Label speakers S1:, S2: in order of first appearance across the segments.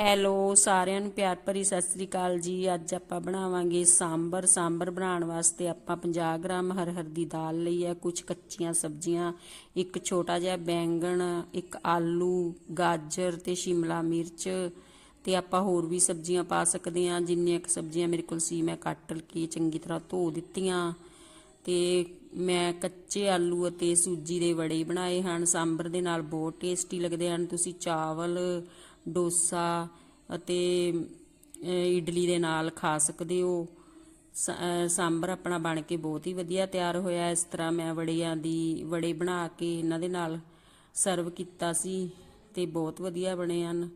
S1: Hello, ਸਾਰਿਆਂ ਨੂੰ ਪਿਆਰ ਭਰੀ ਸਤਿ ਸ੍ਰੀ ਅਕਾਲ ਜੀ। ਅੱਜ ਆਪਾਂ ਬਣਾਵਾਂਗੇ ਸਾਂਬਰ। ਸਾਂਬਰ ਬਣਾਉਣ ਵਾਸਤੇ ਆਪਾਂ 50 ਗ੍ਰਾਮ ਹਰਹਰ ਦੀ ਦਾਲ ਲਈ ਹੈ ਕੁਝ ਕੱਚੀਆਂ ਸਬਜ਼ੀਆਂ, ਇੱਕ ਛੋਟਾ ਜਿਹਾ ਬੈਂਗਣ, ਇੱਕ ਆਲੂ, ਗਾਜਰ ਤੇ ਸ਼ਿਮਲਾ ਮਿਰਚ ਤੇ ਆਪਾਂ ਹੋਰ ਵੀ ਸਬਜ਼ੀਆਂ ਪਾ ਸਕਦੇ ਹਾਂ। ਜਿੰਨੀਆਂ ਕੁ ਸਬਜ਼ੀਆਂ ਮੇਰੇ ਕੋਲ ਸੀ, ਮੈਂ ਕੱਟ ਕੇ ਚੰਗੀ ਤਰ੍ਹਾਂ ਧੋ ਦਿੱਤੀਆਂ ਤੇ ਮੈਂ ਕੱਚੇ ਆਲੂ ਅਤੇ ਸੂਜੀ ਦੇ ਵੜੇ ਬਣਾਏ ਹਨ। ਸਾਂਬਰ ਦੇ ਨਾਲ ਬਹੁਤ ਟੇਸਟੀ ਲੱਗਦੇ ਹਨ। ਤੁਸੀਂ ਚਾਵਲ ਡੋਸਾ ਅਤੇ ਇਡਲੀ ਦੇ ਨਾਲ ਖਾ ਸਕਦੇ ਹੋ। ਸਾਂਬਰ ਆਪਣਾ ਬਣ ਕੇ ਬਹੁਤ ਹੀ ਵਧੀਆ ਤਿਆਰ ਹੋਇਆ। ਇਸ ਤਰ੍ਹਾਂ ਮੈਂ ਵੜਿਆਂ ਦੀ ਵੜੇ ਬਣਾ ਕੇ ਇਹਨਾਂ ਦੇ ਨਾਲ ਸਰਵ ਕੀਤਾ ਸੀ ਤੇ ਬਹੁਤ ਵਧੀਆ ਬਣੇ ਹਨ।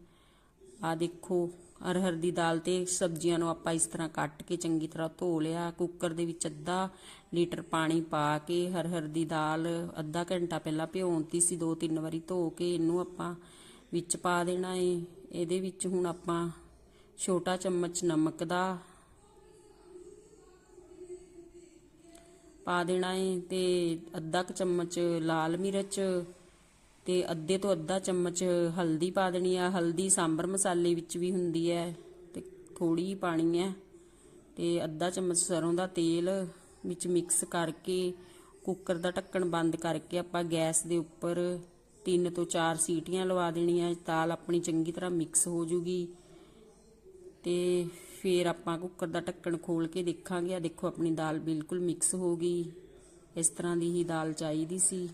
S1: ਆ ਦੇਖੋ ਅਰਹਰ ਦੀ ਦਾਲ ਤੇ ਸਬਜ਼ੀਆਂ ਨੂੰ ਆਪਾਂ ਇਸ ਤਰ੍ਹਾਂ ਕੱਟ ਕੇ ਚੰਗੀ ਤਰ੍ਹਾਂ ਧੋ ਲਿਆ। ਕੁੱਕਰ ਦੇ ਵਿੱਚ ਅੱਧਾ ਲੀਟਰ ਪਾਣੀ ਪਾ ਕੇ ਹਰਹਰ ਦੀ ਦਾਲ ਅੱਧਾ ਘੰਟਾ ਪਹਿਲਾਂ ਭਿਉਂਤੀ ਸੀ। ਦੋ ਤਿੰਨ ਵਾਰੀ ਧੋ ਕੇ ਇਹਨੂੰ ਆਪਾਂ ਵਿੱਚ ਪਾ ਦੇਣਾ ਏ। ਇਹਦੇ ਵਿੱਚ ਹੁਣ ਆਪਾਂ ਛੋਟਾ ਚਮਚ ਨਮਕ ਦਾ ਪਾ ਦੇਣਾ ਏ ਤੇ ਅੱਧਾ ਕੁ ਚਮਚ ਲਾਲ ਮਿਰਚ ਤੇ ਅੱਧੇ ਤੋਂ ਅੱਧਾ ਚਮਚ ਹਲਦੀ ਪਾ ਦੇਣੀ ਆ। ਹਲਦੀ ਸਾਂਬਰ ਮਸਾਲੇ ਵਿੱਚ ਵੀ ਹੁੰਦੀ ਹੈ ਤੇ ਥੋੜੀ ਹੀ ਪਾਣੀ ਹੈ ਤੇ ਅੱਧਾ ਚਮਚ ਸਰੋਂ ਦਾ ਤੇਲ ਵਿੱਚ ਮਿਕਸ ਕਰਕੇ ਕੁੱਕਰ ਦਾ ਢੱਕਣ ਬੰਦ ਕਰਕੇ ਆਪਾਂ ਗੈਸ ਦੇ ਉੱਪਰ ਤਿੰਨ ਤੋਂ ਚਾਰ ਸੀਟੀਆਂ ਲਵਾ ਦੇਣੀਆਂ, ਦਾਲ ਆਪਣੀ ਚੰਗੀ ਤਰ੍ਹਾਂ ਮਿਕਸ ਹੋ ਜੂਗੀ। ਤੇ ਫਿਰ ਆਪਾਂ ਕੁੱਕਰ ਦਾ ਢੱਕਣ ਖੋਲ ਕੇ ਦੇਖਾਂਗੇ। ਆ ਦੇਖੋ, ਆਪਣੀ ਦਾਲ ਬਿਲਕੁਲ ਮਿਕਸ ਹੋ ਗਈ। ਇਸ ਤਰ੍ਹਾਂ ਦੀ ਹੀ ਦਾਲ ਚਾਹੀਦੀ ਸੀ।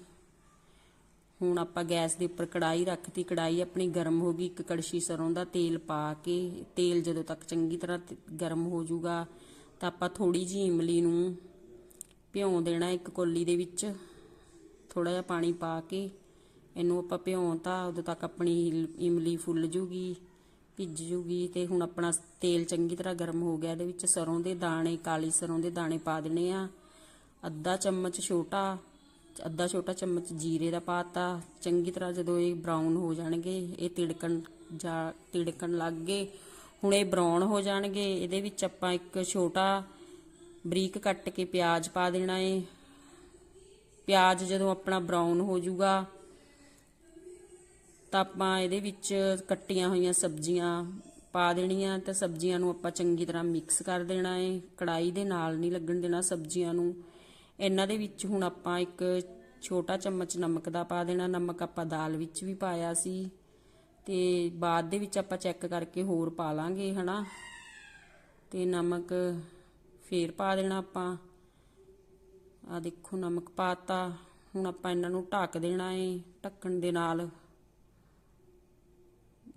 S1: ਹੁਣ ਆਪਾਂ ਗੈਸ ਦੇ ਉੱਪਰ ਕੜਾਈ ਰੱਖਤੀ। ਕੜਾਈ ਆਪਣੀ ਗਰਮ ਹੋ ਗਈ। ਇੱਕ ਕੜਛੀ ਸਰੋਂ ਦਾ ਤੇਲ ਪਾ ਕੇ, ਤੇਲ ਜਦੋਂ ਤੱਕ ਚੰਗੀ ਤਰ੍ਹਾਂ ਗਰਮ ਹੋ ਜਾਊਗਾ ਤਾਂ ਆਪਾਂ ਥੋੜੀ ਜਿਹੀ ਇਮਲੀ ਨੂੰ ਭਿਉਂ ਦੇਣਾ ਇੱਕ ਕੋਲੀ ਦੇ ਵਿੱਚ। ਥੋੜਾ ਜਿਹਾ ਪਾਣੀ ਪਾ ਕੇ ਇਹਨੂੰ ਆਪਾਂ ਭਿਉਂ ਤਾਂ ਉਦੋਂ ਤੱਕ ਆਪਣੀ ਇਲ- ਇਮਲੀ ਫੁੱਲ ਜੂਗੀ, ਭਿੱਜ ਜੂਗੀ ਤੇ ਹੁਣ ਆਪਣਾ ਤੇਲ ਚੰਗੀ ਤਰ੍ਹਾਂ ਗਰਮ ਹੋ ਗਿਆ, ਇਹਦੇ ਵਿੱਚ ਸਰੋਂ ਦੇ ਦਾਣੇ, ਕਾਲੀ ਸਰੋਂ ਦੇ ਦਾਣੇ ਪਾ ਦੇਣੇ ਆ। ਅੱਧਾ ਚਮਚ ਛੋਟਾ, ਅੱਧਾ ਛੋਟਾ ਚਮਚ ਜੀਰੇ ਦਾ ਪਾਤਾ। ਚੰਗੀ ਤਰ੍ਹਾਂ ਜਦੋਂ ਇਹ ਬਰਾਊਨ ਹੋ ਜਾਣਗੇ, ਇਹ ਤਿੜਕਣ ਜਾ, ਤਿੜਕਣ ਲੱਗ ਗਏ। ਹੁਣ ਇਹ ਬਰਾਊਨ ਹੋ ਜਾਣਗੇ, ਇਹਦੇ ਵਿੱਚ ਆਪਾਂ ਇੱਕ ਛੋਟਾ ਬਰੀਕ ਕੱਟ ਕੇ ਪਿਆਜ਼ ਪਾ ਦੇਣਾ ਏ। ਪਿਆਜ਼ ਜਦੋਂ ਆਪਣਾ ਬਰਾਊਨ ਹੋ ਜਾਊਗਾ ਤਾਂ ਆਪਾਂ ਇਹਦੇ ਵਿੱਚ ਕੱਟੀਆਂ ਹੋਈਆਂ ਸਬਜ਼ੀਆਂ ਪਾ ਦੇਣੀਆਂ ਤਾਂ ਸਬਜ਼ੀਆਂ ਨੂੰ ਆਪਾਂ ਚੰਗੀ ਤਰ੍ਹਾਂ ਮਿਕਸ ਕਰ ਦੇਣਾ ਏ। ਕੜਾਈ ਦੇ ਨਾਲ ਨਹੀਂ ਲੱਗਣ ਦੇਣਾ ਸਬਜ਼ੀਆਂ ਨੂੰ। ਇਹਨਾਂ ਦੇ ਵਿੱਚ ਹੁਣ ਆਪਾਂ ਇੱਕ ਛੋਟਾ ਚਮਚ ਨਮਕ ਦਾ ਪਾ ਦੇਣਾ। ਨਮਕ ਆਪਾਂ ਦਾਲ ਵਿੱਚ ਵੀ ਪਾਇਆ ਸੀ। ਤੇ ਬਾਅਦ ਦੇ ਵਿੱਚ ਆਪਾਂ ਚੈੱਕ ਕਰਕੇ ਹੋਰ ਪਾ ਲਾਂਗੇ, ਹਨਾ? ਤੇ ਨਮਕ ਫੇਰ ਪਾ ਦੇਣਾ ਆਪਾਂ। ਆ ਦੇਖੋ, ਨਮਕ ਪਾਤਾ ਹੁਣ ਆਪਾਂ ਇਹਨਾਂ ਨੂੰ ਢੱਕ ਦੇਣਾ ਏ, ਢੱਕਣ ਦੇ ਨਾਲ।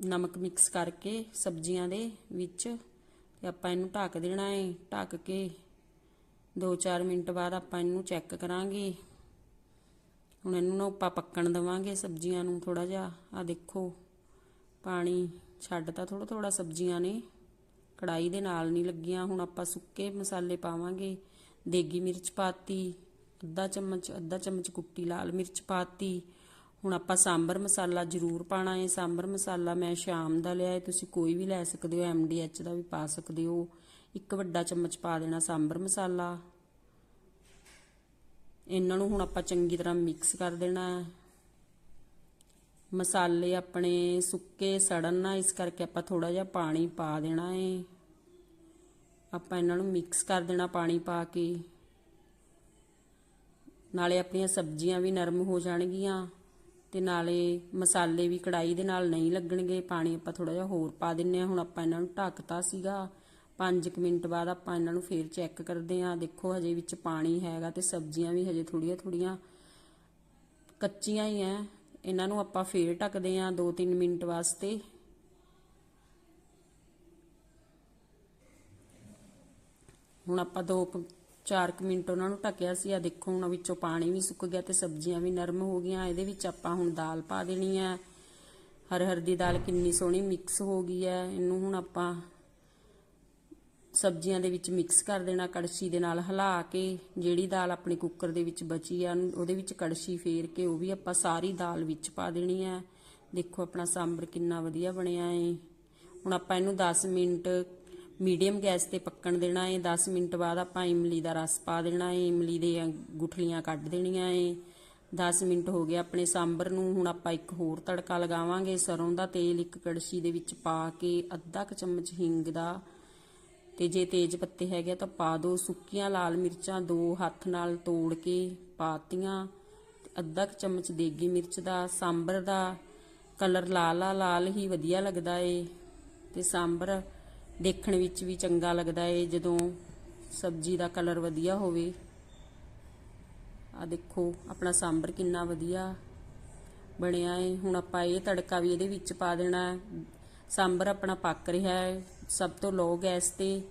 S1: ਨਮਕ ਮਿਕਸ ਕਰਕੇ ਸਬਜ਼ੀਆਂ ਦੇ ਵਿੱਚ ਤੇ ਆਪਾਂ ਇਹਨੂੰ ਢੱਕ ਦੇਣਾ ਏ। ਢੱਕ ਕੇ 2-4 ਮਿੰਟ ਬਾਅਦ ਆਪਾਂ ਇਹਨੂੰ ਚੈੱਕ ਕਰਾਂਗੇ। ਹੁਣ ਇਹਨੂੰ ਨਾ ਆਪਾਂ ਪੱਕਣ ਦਵਾਂਗੇ ਸਬਜ਼ੀਆਂ ਨੂੰ ਥੋੜਾ ਜਿਹਾ। ਆ ਦੇਖੋ, ਪਾਣੀ ਛੱਡਤਾ ਥੋੜਾ ਥੋੜਾ ਸਬਜ਼ੀਆਂ ਨੇ। ਕੜਾਈ ਦੇ ਨਾਲ ਨਹੀਂ ਲੱਗੀਆਂ। ਹੁਣ ਆਪਾਂ ਸੁੱਕੇ ਮਸਾਲੇ ਪਾਵਾਂਗੇ। ਦੇਗੀ ਮਿਰਚ ਪਾਤੀ, ਅੱਧਾ ਚਮਚ ਅੱਧਾ ਚਮਚ ਕੁੱਟੀ ਲਾਲ ਮਿਰਚ ਪਾਤੀ। ਹੁਣ ਆਪਾਂ ਸਾਂਬਰ ਮਸਾਲਾ ਜ਼ਰੂਰ ਪਾਣਾ ਹੈ ਸਾਂਬਰ ਮਸਾਲਾ ਮੈਂ ਸ਼ਾਮ ਦਾ ਲਿਆ ਹੈ ਤੁਸੀਂ ਕੋਈ ਵੀ ਲੈ ਸਕਦੇ ਹੋ ਐਮਡੀਐਚ ਦਾ ਵੀ ਪਾ ਸਕਦੇ ਹੋ। ਇੱਕ ਵੱਡਾ ਚਮਚ ਪਾ ਦੇਣਾ ਸਾਂਬਰ ਮਸਾਲਾ। ਇਹਨਾਂ ਨੂੰ ਹੁਣ ਆਪਾਂ ਚੰਗੀ ਤਰ੍ਹਾਂ ਮਿਕਸ ਕਰ ਦੇਣਾ ਹੈ ਮਸਾਲੇ ਆਪਣੇ ਸੁੱਕੇ ਸੜਨ ਨਾ, ਇਸ ਕਰਕੇ ਆਪਾਂ ਥੋੜਾ ਜਿਹਾ ਪਾਣੀ ਪਾ ਦੇਣਾ ਹੈ ਆਪਾਂ ਇਹਨਾਂ ਨੂੰ ਮਿਕਸ ਕਰ ਦੇਣਾ ਪਾਣੀ ਪਾ ਕੇ। ਨਾਲੇ ਆਪਣੀਆਂ ਸਬਜ਼ੀਆਂ ਵੀ ਨਰਮ ਹੋ ਜਾਣਗੀਆਂ। ਤੇ ਨਾਲੇ ਮਸਾਲੇ ਵੀ ਕੜਾਈ ਦੇ ਨਾਲ ਨਹੀਂ ਲੱਗਣਗੇ, ਪਾਣੀ ਆਪਾਂ ਥੋੜਾ ਜਿਹਾ ਹੋਰ ਪਾ ਦਿੰਨੇ ਆ ਹੁਣ ਆਪਾਂ ਇਹਨਾਂ ਨੂੰ ਢੱਕਤਾ ਸੀਗਾ। 5 ਮਿੰਟ ਬਾਅਦ ਆਪਾਂ ਇਹਨਾਂ ਨੂੰ ਫੇਰ ਚੈੱਕ ਕਰਦੇ ਆ ਦੇਖੋ, ਹਜੇ ਵਿੱਚ ਪਾਣੀ ਹੈਗਾ ਤੇ ਸਬਜ਼ੀਆਂ ਵੀ ਹਜੇ ਥੋੜੀਆਂ ਥੋੜੀਆਂ ਕੱਚੀਆਂ ਹੀ ਐ। ਇਹਨਾਂ ਨੂੰ ਆਪਾਂ ਫੇਰ ਢੱਕਦੇ ਆ 2-3 ਮਿੰਟ ਵਾਸਤੇ। ਹੁਣ ਆਪਾਂ 2-4 ਮਿੰਟ ਉਹਨਾਂ ਨੂੰ ਢੱਕਿਆ ਸੀ ਆ ਦੇਖੋ ਹੁਣ ਵਿੱਚੋਂ ਪਾਣੀ ਵੀ ਸੁੱਕ ਗਿਆ ਤੇ ਸਬਜ਼ੀਆਂ ਵੀ ਨਰਮ ਹੋ ਗਈਆਂ, ਇਹਦੇ ਵਿੱਚ ਆਪਾਂ ਹੁਣ ਦਾਲ ਪਾ ਦੇਣੀ ਹੈ ਹਰ ਹਰ ਦੀ ਦਾਲ ਕਿੰਨੀ ਸੋਹਣੀ ਮਿਕਸ ਹੋ ਗਈ ਹੈ ਇਹਨੂੰ ਹੁਣ ਆਪਾਂ ਸਬਜ਼ੀਆਂ ਦੇ ਵਿੱਚ ਮਿਕਸ ਕਰ ਦੇਣਾ, ਕੜਛੀ ਦੇ ਨਾਲ ਹਿਲਾ ਕੇ, ਜਿਹੜੀ ਦਾਲ ਆਪਣੇ ਕੁੱਕਰ ਦੇ ਵਿੱਚ ਬਚੀ ਆ, ਉਹਦੇ ਵਿੱਚ ਕੜਛੀ ਫੇਰ ਕੇ, ਉਹ ਵੀ ਆਪਾਂ ਸਾਰੀ ਦਾਲ ਵਿੱਚ ਪਾ ਦੇਣੀ ਹੈ ਦੇਖੋ ਆਪਣਾ ਸਾਂਬਰ ਕਿੰਨਾ ਵਧੀਆ ਬਣਿਆ ਏ। ਹੁਣ ਆਪਾਂ ਇਹਨੂੰ 10 ਮਿੰਟ ਮੀਡੀਅਮ ਗੈਸ ਤੇ ਪੱਕਣ ਦੇਣਾ ਹੈ 10 ਮਿੰਟ ਬਾਅਦ ਆਪਾਂ ਇਮਲੀ ਦਾ ਰਸ ਪਾ ਦੇਣਾ ਹੈ ਇਮਲੀ ਦੇ ਗੁਠਲੀਆਂ ਕੱਢ ਦੇਣੀਆਂ ਹੈ 10 ਮਿੰਟ ਹੋ ਗਏ ਆਪਣੇ ਸਾਂਬਰ ਨੂੰ, ਹੁਣ ਆਪਾਂ ਇੱਕ ਹੋਰ ਤੜਕਾ ਲਗਾਵਾਂਗੇ, ਸਰੋਂ ਦਾ ਤੇਲ ਇੱਕ ਕੜਛੀ ਦੇ ਵਿੱਚ ਪਾ ਕੇ ਅੱਧਾ ਕੁ ਚਮਚ ਹਿੰਗ ਦਾ। ਤੇ ਜੇ ਤੇਜ ਪੱਤੇ ਹੈਗੇ ਆ ਤਾਂ ਪਾ ਦਿਓ ਸੁੱਕੀਆਂ ਲਾਲ ਮਿਰਚਾਂ ਦੋ ਹੱਥ ਨਾਲ ਤੋੜ ਕੇ ਪਾਤੀਆਂ। ਅੱਧਾ ਕੁ ਚਮਚ ਦੇਗੀ ਮਿਰਚ ਦਾ, ਸਾਂਬਰ ਦਾ। ਕਲਰ ਲਾਲ ਆ, ਲਾਲ ਹੀ ਵਧੀਆ ਲੱਗਦਾ ਏ। ਤੇ ਸਾਂਬਰ ਦੇਖਣ ਵਿੱਚ ਵੀ ਚੰਗਾ ਲੱਗਦਾ ਏ, ਜਦੋਂ ਸਬਜ਼ੀ ਦਾ ਕਲਰ ਵਧੀਆ ਹੋਵੇ। ਆ ਦੇਖੋ, ਆਪਣਾ ਸਾਂਬਰ ਕਿੰਨਾ ਵਧੀਆ ਬਣਿਆ ਏ। ਹੁਣ ਆਪਾਂ ਇਹ ਤੜਕਾ ਵੀ ਇਹਦੇ ਵਿੱਚ ਪਾ ਦੇਣਾ ਸਾਂਬਰ ਆਪਣਾ ਪੱਕ ਰਿਹਾ ਹੈ ਸਭ ਤੋਂ ਲੋ ਗੈਸ ਤੇ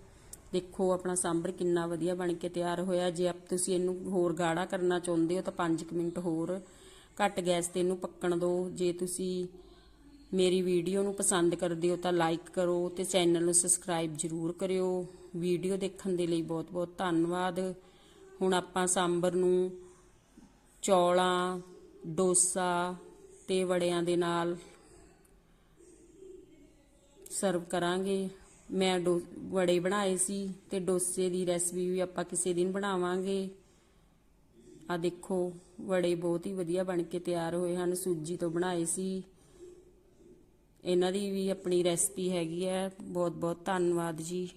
S1: ਦੇਖੋ, ਆਪਣਾ ਸਾਂਬਰ ਕਿੰਨਾ ਵਧੀਆ ਬਣ ਕੇ ਤਿਆਰ ਹੋਇਆ। ਜੇ ਆਪ ਤੁਸੀਂ ਇਹਨੂੰ ਹੋਰ ਗਾੜਾ ਕਰਨਾ ਚਾਹੁੰਦੇ ਹੋ ਤਾਂ 5 ਮਿੰਟ ਹੋਰ ਘੱਟ ਗੈਸ ਤੇ ਇਹਨੂੰ ਪੱਕਣ ਦਿਓ। ਜੇ ਤੁਸੀਂ ਮੇਰੀ ਵੀਡੀਓ ਨੂੰ ਪਸੰਦ ਕਰਦੇ ਹੋ ਤਾਂ ਲਾਈਕ ਕਰੋ ਤੇ ਚੈਨਲ ਨੂੰ ਸਬਸਕ੍ਰਾਈਬ ਜ਼ਰੂਰ ਕਰਿਓ। ਵੀਡੀਓ ਦੇਖਣ ਦੇ ਲਈ ਬਹੁਤ ਬਹੁਤ ਧੰਨਵਾਦ। ਹੁਣ ਆਪਾਂ ਸਾਂਬਰ ਨੂੰ ਚੌਲਾਂ, ਡੋਸਾ ਤੇ ਵੜਿਆਂ ਦੇ ਨਾਲ ਸਰਵ ਕਰਾਂਗੇ। ਮੈਂ ਡੋ, ਵੜੇ ਬਣਾਏ ਸੀ ਤੇ ਡੋਸੇ ਦੀ ਰੈਸਪੀ ਵੀ ਆਪਾਂ ਕਿਸੇ ਦਿਨ ਬਣਾਵਾਂਗੇ। ਆ ਦੇਖੋ, ਵੜੇ ਬਹੁਤ ਹੀ ਵਧੀਆ ਬਣ ਕੇ ਤਿਆਰ ਹੋਏ ਹਨ। ਸੂਜੀ ਤੋਂ ਬਣਾਏ ਸੀ। ਇਹਨਾਂ ਦੀ ਵੀ ਆਪਣੀ ਰੈਸਪੀ ਹੈਗੀ ਹੈ। ਬਹੁਤ ਬਹੁਤ ਧੰਨਵਾਦ ਜੀ।